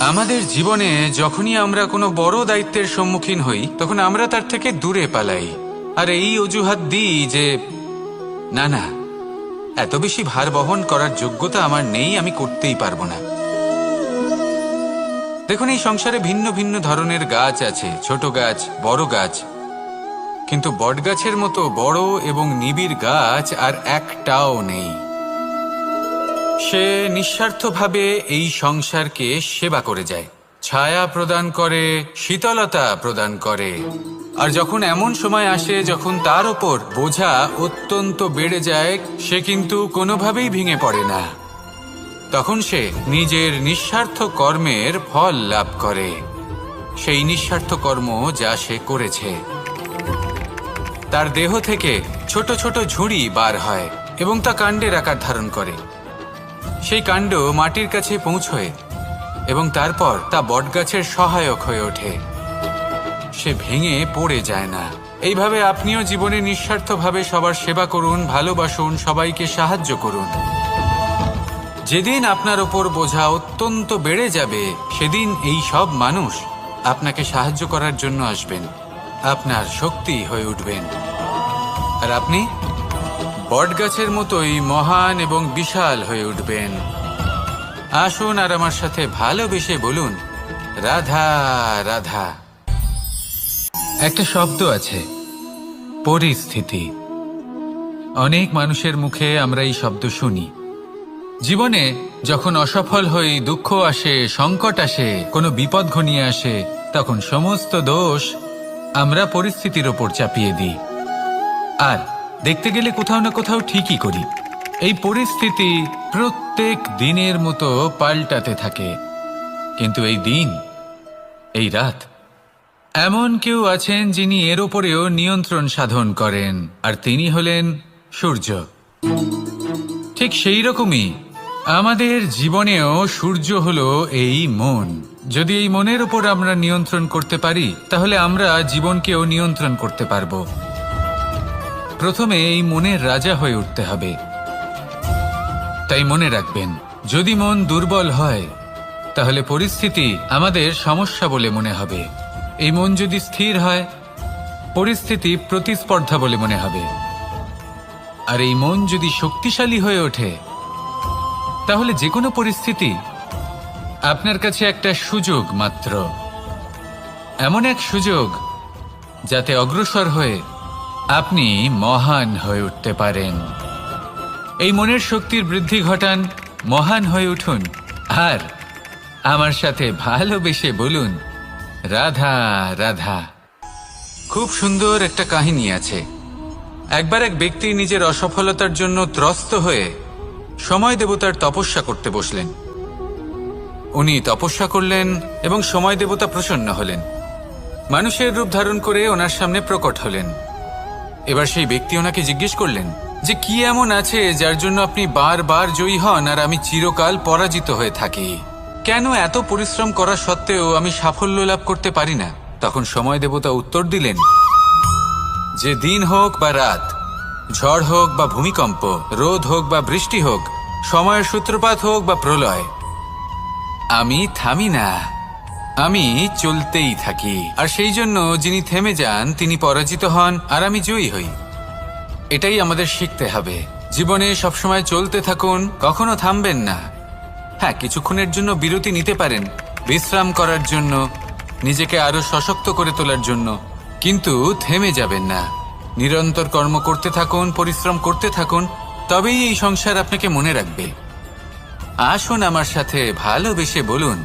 আমাদের জীবনে যখনই আমরা কোনো বড় দায়িত্বের সম্মুখীন হই, তখন আমরা তার থেকে দূরে পালাই। আর এই অজুহাত দিই যে, না না, এত বেশি ভার বহন করার যোগ্যতা আমার নেই, আমি করতেই পারব না। দেখুন, এই সংসারে ভিন্ন ভিন্ন ধরনের গাছ আছে, ছোট গাছ, বড় গাছ। কিন্তু বটগাছের মতো বড় এবং নিবিড় গাছ আর একটাও নেই। সে নিঃস্বার্থভাবে এই সংসারকে সেবা করে যায়। ছায়া প্রদান করে, শীতলতা প্রদান করে। আর যখন এমন সময় আসে যখন তার ওপর বোঝা অত্যন্ত বেড়ে যায়, সে কিন্তু কোনোভাবেই ভেঙে পড়ে না। তখন সে নিজের নিঃস্বার্থ কর্মের ফল লাভ করে। সেই নিঃস্বার্থ কর্ম যা সে করেছে। তার দেহ থেকে ছোট ছোট ঝুড়ি বার হয় এবং তা কাণ্ডের আকার ধারণ করে। সেই কাণ্ড মাটির কাছে পৌঁছয় এবং তারপর তা বটগাছের সহায়ক হয়ে ওঠে। সে ভেঙে পড়ে যায় না। এইভাবে আপনিও জীবনে নিঃস্বার্থভাবে সবার সেবা করুন, ভালোবাসুন, সবাইকে সাহায্য করুন। যেদিন আপনার ওপর বোঝা অত্যন্ত বেড়ে যাবে, সেদিন এই সব মানুষ আপনাকে সাহায্য করার জন্য আসবেন। আপনার শক্তি হয়ে উঠবেন। আর আপনি? বটগাছের মতোই মহান এবং বিশাল হয়ে উঠবেন। আসুন আর আমার সাথে ভালোবেসে বলুন, রাধা রাধা। একটা শব্দ আছে, পরিস্থিতি। অনেক মানুষের মুখে আমরা এই শব্দ শুনি। জীবনে যখন অসফল হই, দুঃখ আসে, সংকট আসে, কোনো বিপদ ঘনিয়ে আসে, তখন সমস্ত দোষ আমরা পরিস্থিতির ওপর চাপিয়ে দিই। আর দেখতে গেলে কোথাও না কোথাও ঠিকই করি। এই পরিস্থিতি প্রত্যেক দিনের মতো পাল্টাতে থাকে। কিন্তু এই দিন, এই রাত, এমন কেউ আছেন যিনি এর ওপরেও নিয়ন্ত্রণ সাধন করেন, আর তিনি হলেন সূর্য। ঠিক সেই রকমই আমাদের জীবনেও সূর্য হলো এই মন। যদি এই মনের উপর আমরা নিয়ন্ত্রণ করতে পারি, তাহলে আমরা জীবনকেও নিয়ন্ত্রণ করতে পারব। প্রথমে এই মনের রাজা হয়ে উঠতে হবে। তাই মনে রাখবেন, যদি মন দুর্বল হয়, তাহলে পরিস্থিতি আমাদের সমস্যা বলে মনে হবে। এই মন যদি স্থির হয়, পরিস্থিতি প্রতিস্পর্ধা বলে মনে হবে। আর এই মন যদি শক্তিশালী হয়ে ওঠে, তাহলে যে কোনো পরিস্থিতি আপনার কাছে একটা সুযোগ মাত্র। এমন এক সুযোগ যাতে অগ্রসর হয়ে আপনি মহান হয়ে উঠতে পারেন। এই মনের শক্তির বৃদ্ধি ঘটান, মহান হয়ে উঠুন। আর আমার সাথে ভালোবেসে বলুন, রাধা রাধা। খুব সুন্দর একটা কাহিনী আছে। একবার এক ব্যক্তি নিজের অসফলতার জন্য ত্রস্ত হয়ে সময় দেবতার তপস্যা করতে বসলেন। উনি তপস্যা করলেন এবং সময় দেবতা প্রসন্ন হলেন। মানুষের রূপ ধারণ করে ওনার সামনে প্রকট হলেন। এবার সেই ব্যক্তি ওনাকে জিজ্ঞেস করলেন যে কি এমন আছে যার জন্য আপনি বারবার জয়ী হন আর আমি চিরকাল পরাজিত হয়ে থাকি? কেন এত পরিশ্রম করা সত্ত্বেও আমি সাফল্য লাভ করতে পারি না? তখন সময় দেবতা উত্তর দিলেন, যে দিন হোক বা রাত, ঝড় হোক বা ভূমিকম্প, রোদ হোক বা বৃষ্টি হোক, সময়ের সূত্রপাত হোক বা প্রলয়, আমি থামি না। আমি চলতেই থাকি। আর সেই জন্য যিনি থেমে যান, তিনি পরাজিত হন, আর আমি জয়ী হই। এটাই আমাদের শিখতে হবে। জীবনে সবসময় চলতে থাকুন, কখনো থামবেন না। হ্যাঁ কিছুক্ষণের জন্য বিরতি নিতে পারেন, বিশ্রাম করার জন্য, নিজেকে আরও সশক্ত করে তোলার জন্য। কিন্তু থেমে যাবেন না। নিরন্তর কর্ম করতে থাকুন, পরিশ্রম করতে থাকুন, তবেই এই সংসার আপনাকে মনে রাখবে। আসুন আমার সাথে ভালোবেসে বলুন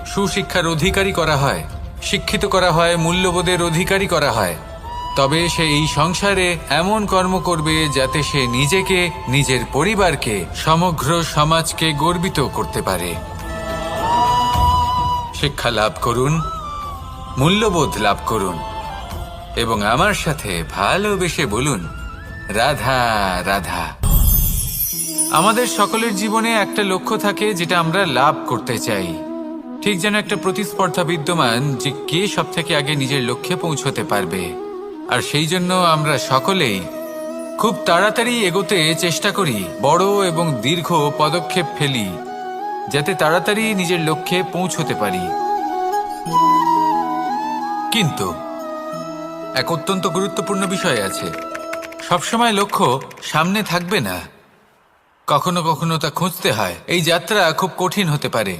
সুশিক্ষার অধিকারী করা হয়, শিক্ষিত করা হয়, মূল্যবোধের অধিকারী করা হয়। তবে সে এই সংসারে এমন কর্ম করবে যাতে সে নিজেকে, নিজের পরিবারকে, সমগ্র সমাজকে গর্বিত করতে পারে। শিক্ষা লাভ করুন, মূল্যবোধ লাভ করুন, এবং আমার সাথে ভালোবেসে বলুন, রাধা রাধা। আমাদের সকলের জীবনে একটা লক্ষ্য থাকে যেটা আমরা লাভ করতে চাই। ঠিক যেন একটা প্রতিস্পর্ধা বিদ্যমান যে কে সব থেকে আগে নিজের লক্ষ্যে পৌঁছতে পারবে। আর সেই জন্য আমরা সকলেই খুব তাড়াতাড়ি এগোতে চেষ্টা করি, বড় এবং দীর্ঘ পদক্ষেপ ফেলি, যাতে তাড়াতাড়ি নিজের লক্ষ্যে পৌঁছতে পারি। কিন্তু এক অত্যন্ত গুরুত্বপূর্ণ বিষয় আছে। সবসময় লক্ষ্য সামনে থাকবে না। কখনো কখনো তা খুঁজতে হয়। এই যাত্রা খুব কঠিন হতে পারে।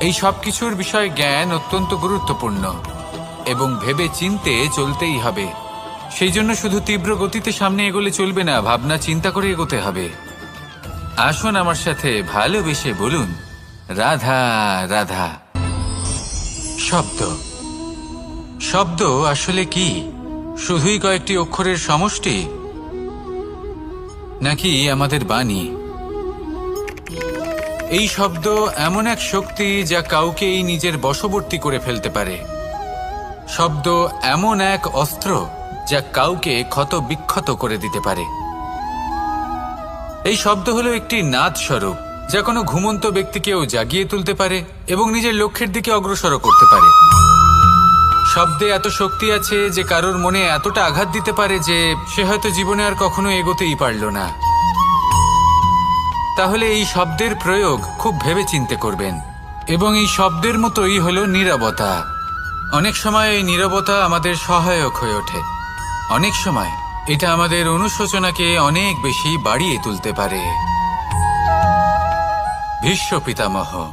এই সব কিছুর বিষয়ে জ্ঞান অত্যন্ত গুরুত্বপূর্ণ এবং ভেবে চিনতে চলতেই হবে। সেই জন্য শুধু তীব্র গতিতে সামনে এগোলে চলবে না, ভাবনা চিন্তা করে এগোতে হবে। আসুন আমার সাথে ভালোবেসে বলুন, রাধা রাধা। শব্দ। শব্দ আসলে কি? শুধুই কয়েকটি অক্ষরের সমষ্টি? নাকি আমাদের বাণী? এই শব্দ এমন এক শক্তি যা কাউকেই নিজের বশবর্তী করে ফেলতে পারে। শব্দ এমন এক অস্ত্র যা কাউকে ক্ষত বিক্ষত করে দিতে পারে। এই শব্দ হলো একটি নাদ স্বরূপ যা কোনো ঘুমন্ত ব্যক্তিকেও জাগিয়ে তুলতে পারে এবং নিজের লক্ষ্যের দিকে অগ্রসর করতে পারে। শব্দে এত শক্তি আছে যে কারোর মনে এতটা আঘাত দিতে পারে যে সে হয়তো জীবনে আর কখনো এগোতেই পারল না। তাহলে এই শব্দের প্রয়োগ খুব ভেবে চিন্তে করবেন। এবং এই শব্দের মতোই হলো নীরবতা। অনেক সময় এই নীরবতা আমাদের সহায়ক হয়ে ওঠে। অনেক সময় এটা আমাদের অনুশোচনাকে অনেক বেশি বাড়িয়ে তুলতে পারে। ভীষ্ম পিতামহ,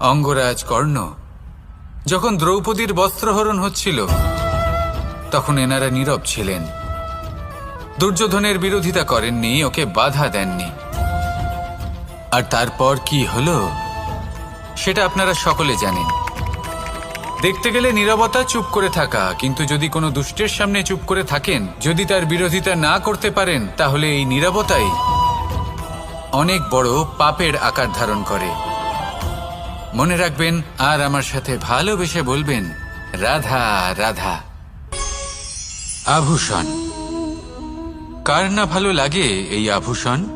অঙ্গরাজ কর্ণ, যখন দ্রৌপদীর বস্ত্রহরণ হচ্ছিল, তখন এনারা নীরব ছিলেন। দুর্যোধনের বিরোধিতা করেননি, ওকে বাধা দেননি। আর তারপর কি হলো? সেটা আপনারা সকলে জানেন। দেখতে গেলে নীরবতা চুপ করে থাকা, কিন্তু যদি কোনো দুষ্টের সামনে চুপ করে থাকেন, যদি তার বিরোধিতা না করতে পারেন, তাহলে এই নীরবতাই অনেক বড় পাপের আকার ধারণ করে। মনে রাখবেন, আর আমার সাথে ভালোবেসে বলবেন, রাধা রাধা। আভূষণ। কার না ভালো লাগে এই আভূষণ?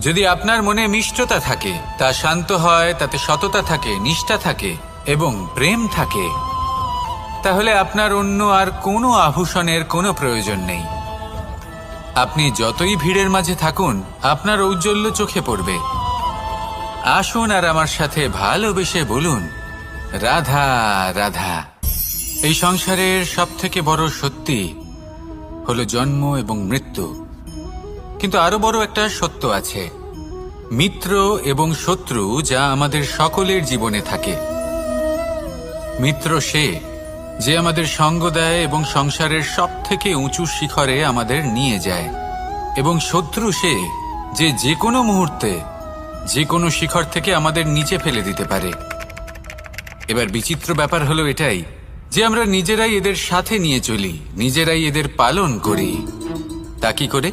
যদি আপনার মনে মিষ্টতা থাকে, তা শান্ত হয়, তাতে সততা থাকে, নিষ্ঠা থাকে এবং প্রেম থাকে, তাহলে আপনার অন্য আর কোনো আভূষণের কোনো প্রয়োজন নেই। আপনি যতই ভিড়ের মাঝে থাকুন, আপনার ঔজ্জ্বল্য চোখে পড়বে। আসুন আর আমার সাথে ভালোবেসে বলুন, রাধা রাধা। এই সংসারের সবথেকে বড় সত্যি হলো জন্ম এবং মৃত্যু। কিন্তু আরও বড় একটা সত্য আছে। মিত্র এবং শত্রু যা আমাদের সকলের জীবনে থাকে। মিত্র সে যে আমাদের সঙ্গ দেয় এবং সংসারের সব থেকে উঁচু শিখরে আমাদের নিয়ে যায়। এবং শত্রু সে যে যে কোনো মুহূর্তে যে কোনো শিখর থেকে আমাদের নিচে ফেলে দিতে পারে। এবার বিচিত্র ব্যাপার হলো এটাই যে আমরা নিজেরাই এদের সাথে নিয়ে চলি, নিজেরাই এদের পালন করি। তা কি করে?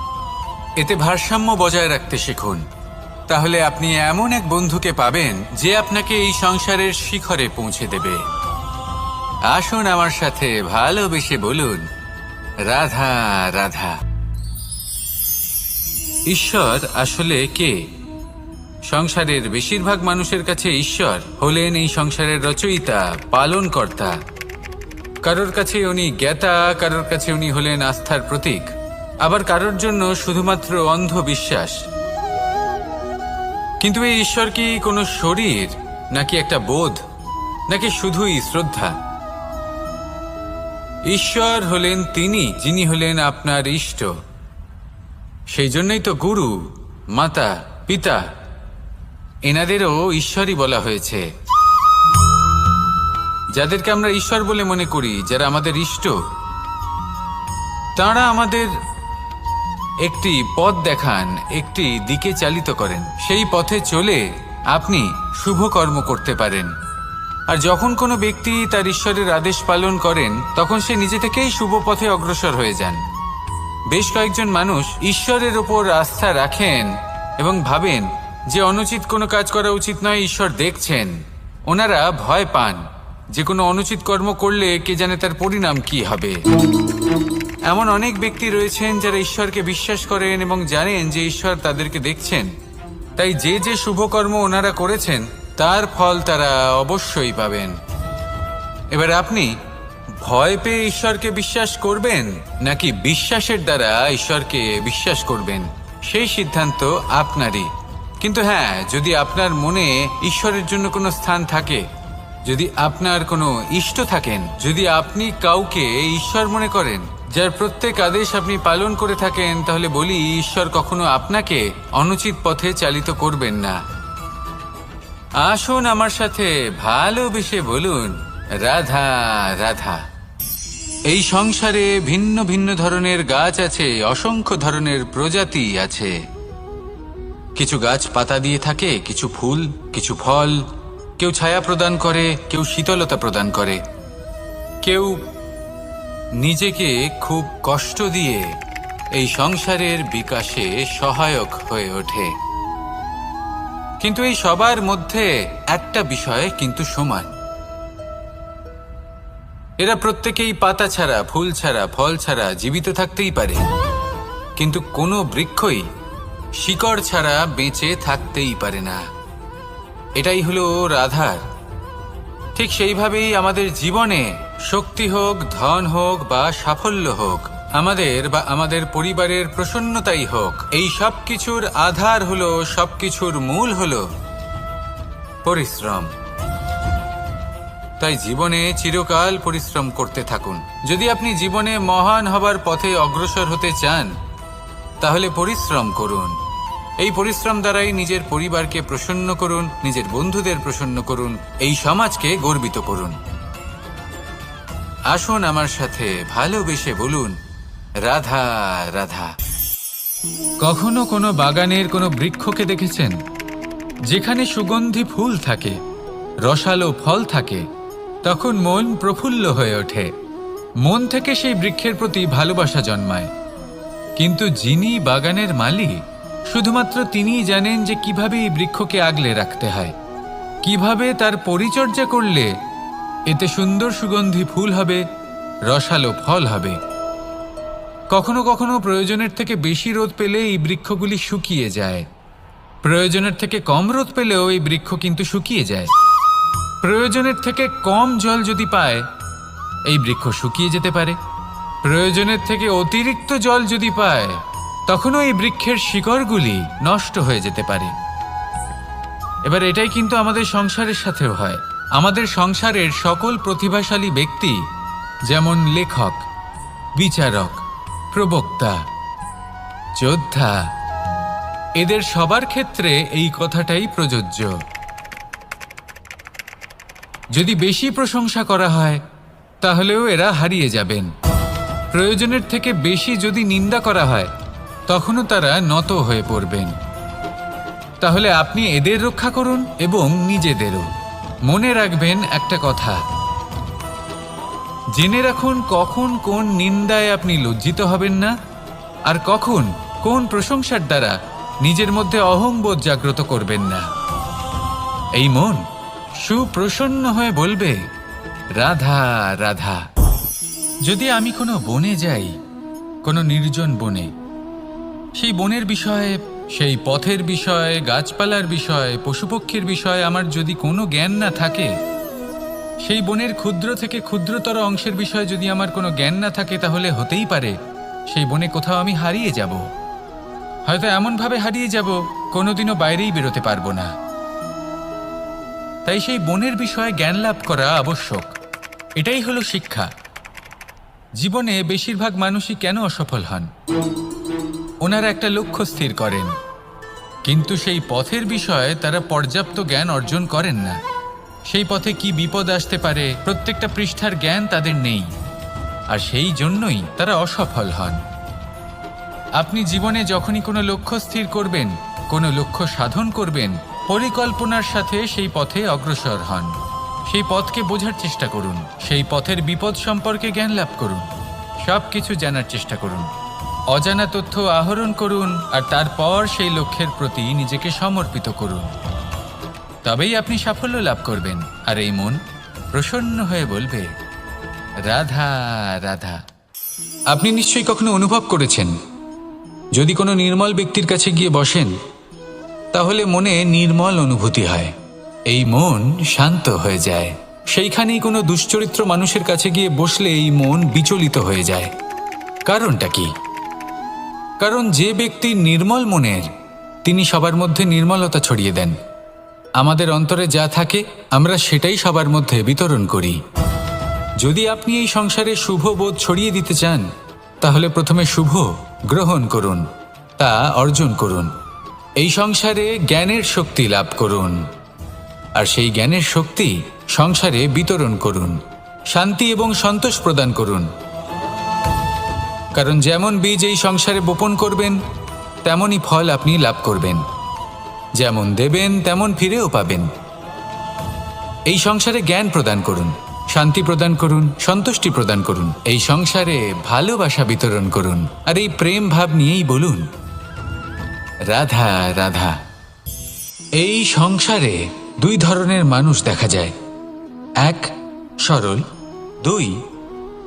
এতে ভারসাম্য বজায় রাখতে শিখুন। তাহলে আপনি এমন এক বন্ধুকে পাবেন যে আপনাকে এই সংসারের শিখরে পৌঁছে দেবে। আসুন আমার সাথে ভালোবেসে বলুন, রাধা রাধা। ঈশ্বর আসলে কে? সংসারের বেশিরভাগ মানুষের কাছে ঈশ্বর হলেন এই সংসারের রচয়িতা, পালনকর্তা। কারোর কাছে উনি জ্ঞাতা, কারোর কাছে উনি হলেন আস্থার প্রতীক। আবার কারোর জন্য শুধুমাত্র অন্ধ বিশ্বাস কিন্তু এই ঈশ্বর কি কোনো শরীর, নাকি একটা বোধ, নাকি শুধুই শ্রদ্ধা? ঈশ্বর হলেন তিনি, যিনি হলেন আপনার ইষ্ট। সেই জন্যই তো গুরু, মাতা, পিতা, এনাদেরও ঈশ্বরই বলা হয়েছে। যাদেরকে আমরা ঈশ্বর বলে মনে করি, যারা আমাদের ইষ্ট, তারা আমাদের একটি পথ দেখান, একটি দিকে চালিত করেন। সেই পথে চলে আপনি শুভ কর্ম করতে পারেন। আর যখন কোনো ব্যক্তি তার ঈশ্বরের আদেশ পালন করেন, তখন সে নিজে থেকেই শুভ পথে অগ্রসর হয়ে যান। বেশ কয়েকজন মানুষ ঈশ্বরের ওপর আস্থা রাখেন এবং ভাবেন যে অনুচিত কোনো কাজ করা উচিত নয়, ঈশ্বর দেখছেন। ওনারা ভয় পান যে কোনো অনুচিত কর্ম করলে কে জানে তার পরিণাম কি হবে। এমন অনেক ব্যক্তি রয়েছেন যারা ঈশ্বরকে বিশ্বাস করেন এবং জানেন যে ঈশ্বর তাদেরকে দেখছেন। তাই যে যে শুভ কর্ম ওনারা করেছেন, তার ফল তারা অবশ্যই পাবেন। এবার আপনি ভয় পেয়ে ঈশ্বরকে বিশ্বাস করবেন, নাকি বিশ্বাসের দ্বারা ঈশ্বরকে বিশ্বাস করবেন? সেই সিদ্ধান্ত আপনারই। কিন্তু হ্যাঁ যদি আপনার মনে ঈশ্বরের জন্য কোনো স্থান থাকে, যদি আপনার কোনো ইষ্ট থাকেন, যদি আপনি কাউকে ঈশ্বর মনে করেন যার প্রত্যেক আদেশ আপনি পালন করে থাকেন, তাহলে বলি, ঈশ্বর কখনো আপনাকে অনুচিত পথে চালিত করবেন না। আসুন আমার সাথে ভালোবেসে বলুন, রাধা রাধা। এই সংসারে ভিন্ন ভিন্ন ধরনের গাছ আছে, অসংখ্য ধরনের প্রজাতি আছে। কিছু গাছ পাতা দিয়ে থাকে, কিছু ফুল, কিছু ফল। কেউ ছায়া প্রদান করে, কেউ শীতলতা প্রদান করে। কেউ নিজেকে খুব কষ্ট দিয়ে এই সংসারের বিকাশে সহায়ক হয়ে ওঠে। কিন্তু এই সবার মধ্যে একটা বিষয় কিন্তু সমান। এরা প্রত্যেকেই পাতা ছাড়া, ফুল ছাড়া, ফল ছাড়া জীবিত থাকতেই পারে। কিন্তু কোনো বৃক্ষই শিকড় ছাড়া বেঁচে থাকতেই পারে না। এটাই হলো রাধার। ঠিক সেইভাবেই আমাদের জীবনে শক্তি হোক, ধন হোক বা সাফল্য হোক, আমাদের বা আমাদের পরিবারের প্রসন্নতাই হোক, এই সব কিছুর আধার হলো, সবকিছুর মূল হলো পরিশ্রম। তাই জীবনে চিরকাল পরিশ্রম করতে থাকুন। যদি আপনি জীবনে মহান হবার পথে অগ্রসর হতে চান, তাহলে পরিশ্রম করুন। এই পরিশ্রম দ্বারাই নিজের পরিবারকে প্রসন্ন করুন, নিজের বন্ধুদের প্রসন্ন করুন, এই সমাজকে গর্বিত করুন। আসুন আমার সাথে ভালোবেসে বলুন, রাধা রাধা। কখনো কোনো বাগানের কোনো বৃক্ষকে দেখেছেন? যেখানে সুগন্ধি ফুল থাকে, রসালো ফল থাকে, তখন মন প্রফুল্ল হয়ে ওঠে। মন থেকে সেই বৃক্ষের প্রতি ভালোবাসা জন্মায়। কিন্তু যিনি বাগানের মালিক, শুধুমাত্র তিনিই জানেন যে কীভাবে এই বৃক্ষকে আগলে রাখতে হয়। কীভাবে তার পরিচর্যা করলে এতে সুন্দর সুগন্ধি ফুল হবে, রসালো ফল হবে। কখনো কখনো প্রয়োজনের থেকে বেশি রোদ পেলে এই বৃক্ষগুলি শুকিয়ে যায়। প্রয়োজনের থেকে কম রোদ পেলেও এই বৃক্ষ কিন্তু শুকিয়ে যায়। প্রয়োজনের থেকে কম জল যদি পায়, এই বৃক্ষ শুকিয়ে যেতে পারে। প্রয়োজনের থেকে অতিরিক্ত জল যদি পায়, তখনও এই বৃক্ষের শিকড়গুলি নষ্ট হয়ে যেতে পারে। এবার এটাই কিন্তু আমাদের সংসারের সাথেও হয়। আমাদের সংসারের সকল প্রতিভাশালী ব্যক্তি, যেমন লেখক, বিচারক, প্রবক্তা, যোদ্ধা, এদের সবার ক্ষেত্রে এই কথাটাই প্রযোজ্য। যদি বেশি প্রশংসা করা হয়, তাহলেও এরা হারিয়ে যাবেন। প্রয়োজনের থেকে বেশি যদি নিন্দা করা হয়, তখনও তারা নত হয়ে পড়বেন। তাহলে আপনি এদের রক্ষা করুন এবং নিজেদেরও। মনে রাখবেন একটা কথা। জেনে রাখুন কখন কোন নিন্দায় আপনি লজ্জিত হবেন না, আর কখন কোন প্রশংসার দ্বারা নিজের মধ্যে অহংবোধ জাগ্রত করবেন না। এই মন সুপ্রসন্ন হয়ে বলবে, রাধা রাধা। যদি আমি কোনো বনে যাই, কোনো নির্জন বনে, সেই বনের বিষয়ে সেই পথের বিষয়ে, গাছপালার বিষয়ে, পশুপক্ষীর বিষয়ে আমার যদি কোনো জ্ঞান না থাকে, সেই বনের ক্ষুদ্র থেকে ক্ষুদ্রতর অংশের বিষয়ে যদি আমার কোনো জ্ঞান না থাকে, তাহলে হতেই পারে সেই বনে কোথাও আমি হারিয়ে যাব। হয়তো এমনভাবে হারিয়ে যাব, কোনোদিনও বাইরেই বেরোতে পারব না। তাই সেই বনের বিষয়ে জ্ঞান লাভ করা আবশ্যক। এটাই হলো শিক্ষা। জীবনে বেশিরভাগ মানুষই কেন অসফল হন? ওনারা একটা লক্ষ্য স্থির করেন। কিন্তু সেই পথের বিষয়ে তারা পর্যাপ্ত জ্ঞান অর্জন করেন না। সেই পথে কি বিপদ আসতে পারে, প্রত্যেকটা পৃষ্ঠার জ্ঞান তাদের নেই। আর সেই জন্যই তারা অসফল হন। আপনি জীবনে যখনই কোনো লক্ষ্য স্থির করবেন, কোনো লক্ষ্য সাধন করবেন, পরিকল্পনার সাথে সেই পথে অগ্রসর হন। সেই পথকে বোঝার চেষ্টা করুন। সেই পথের বিপদ সম্পর্কে জ্ঞান লাভ করুন। সব কিছু জানার চেষ্টা করুন। অজানা তথ্য আহরণ করুন আর তারপর সেই লক্ষ্যের প্রতি নিজেকে সমর্পিত করুন। তবেই আপনি সাফল্য লাভ করবেন। আর এই মন প্রসন্ন হয়ে বলবে, রাধা রাধা। আপনি নিশ্চয়ই কখনো অনুভব করেছেন, যদি কোনো নির্মল ব্যক্তির কাছে গিয়ে বসেন, তাহলে মনে নির্মল অনুভূতি হয়। এই মন শান্ত হয়ে যায়। সেইখানেই কোনো দুশ্চরিত্র মানুষের কাছে গিয়ে বসলে এই মন বিচলিত হয়ে যায়। কারণটা কি? কারণ যে ব্যক্তি নির্মল মনের, তিনি সবার মধ্যে নির্মলতা ছড়িয়ে দেন। আমাদের অন্তরে যা থাকে, আমরা সেটাই সবার মধ্যে বিতরণ করি। যদি আপনি এই সংসারে শুভ বোধ ছড়িয়ে দিতে চান, তাহলে প্রথমে শুভ গ্রহণ করুন, তা অর্জন করুন। এই সংসারে জ্ঞানের শক্তি লাভ করুন। আর সেই জ্ঞানের শক্তি সংসারে বিতরণ করুন, শান্তি এবং সন্তোষ প্রদান করুন। কারণ যেমন বীজ এই সংসারে বপন করবেন, তেমনই ফল আপনি লাভ করবেন। যেমন দেবেন, তেমন ফিরেও পাবেন। এই সংসারে জ্ঞান প্রদান করুন, শান্তি প্রদান করুন, সন্তুষ্টি প্রদান করুন, এই সংসারে ভালোবাসা বিতরণ করুন, আর এই প্রেম ভাব নিয়েই বলুন, রাধা রাধা। এই সংসারে দুই ধরনের মানুষ দেখা যায়। এক সরল, দুই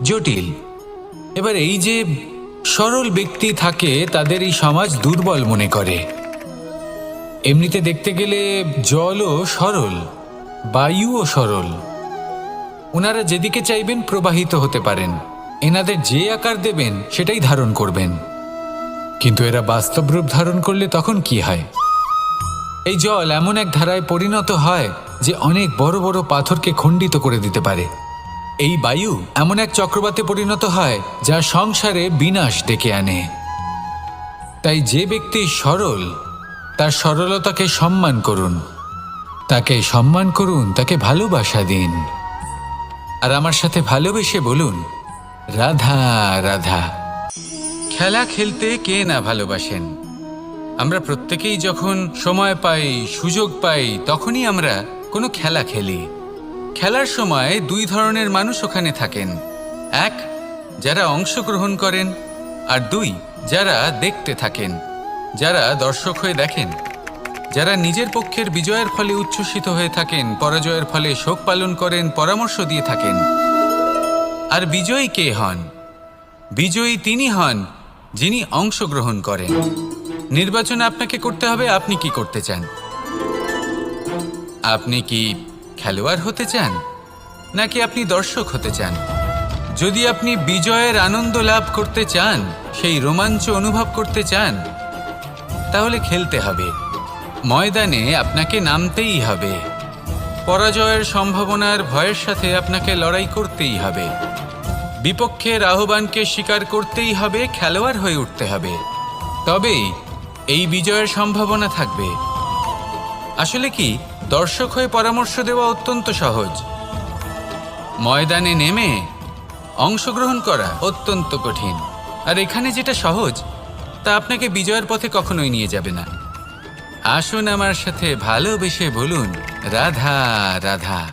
জটিল। এবার এই যে সরল ব্যক্তি থাকে, তাদের এই সমাজ দুর্বল মনে করে। এমনিতে দেখতে গেলে জলও সরল, বায়ুও সরল। ওনারা যেদিকে চাইবেন প্রবাহিত হতে পারেন। এনাদের যে আকার দেবেন, সেটাই ধারণ করবেন। কিন্তু এরা বাস্তব রূপ ধারণ করলে তখন কি হয়? এই জল এমন এক ধারায় পরিণত হয় যে অনেক বড় বড় পাথরকে খণ্ডিত করে দিতে পারে। এই বায়ু এমন এক চক্রবাতে পরিণত হয় যা সংসারে বিনাশ ডেকে আনে। তাই যে ব্যক্তি সরল, তার সরলতাকে সম্মান করুন। তাকে সম্মান করুন, তাকে ভালোবাসা দিন। আর আমার সাথে ভালোবেসে বলুন, রাধা রাধা। খেলা খেলতে কে না ভালোবাসেন? আমরা প্রত্যেকেই যখন সময় পাই, সুযোগ পাই, তখনই আমরা কোনো খেলা খেলি। খেলার সময় দুই ধরনের মানুষ ওখানে থাকেন। এক, যারা অংশগ্রহণ করেন, আর দুই, যারা দেখতে থাকেন, যারা দর্শক হয়ে দেখেন। যারা নিজের পক্ষের বিজয়ের ফলে উচ্ছ্বসিত হয়ে থাকেন, পরাজয়ের ফলে শোক পালন করেন, পরামর্শ দিয়ে থাকেন। আর বিজয়ী কে হন? বিজয়ী তিনি হন, যিনি অংশগ্রহণ করেন। নির্বাচন আপনাকে করতে হবে, আপনি কি করতে চান? আপনি কি খেলোয়াড় হতে চান, নাকি আপনি দর্শক হতে চান? যদি আপনি বিজয়ের আনন্দ লাভ করতে চান, সেই রোমাঞ্চ অনুভব করতে চান, তাহলে খেলতে হবে। ময়দানে আপনাকে নামতেই হবে। পরাজয়ের সম্ভাবনার ভয়ের সাথে আপনাকে লড়াই করতেই হবে। বিপক্ষের আহ্বানকে স্বীকার করতেই হবে, খেলোয়াড় হয়ে উঠতে হবে। তবেই এই বিজয়ের সম্ভাবনা থাকবে। আসলে কি? দর্শক হয়ে পরামর্শ দেওয়া অত্যন্ত সহজ। ময়দানে নেমে অংশগ্রহণ করা অত্যন্ত কঠিন। আর এখানে যেটা সহজ, তা আপনাকে বিজয়ের পথে কখনোই নিয়ে যাবে না। আসুন আমার সাথে ভালোবেসে বলুন, রাধা রাধা।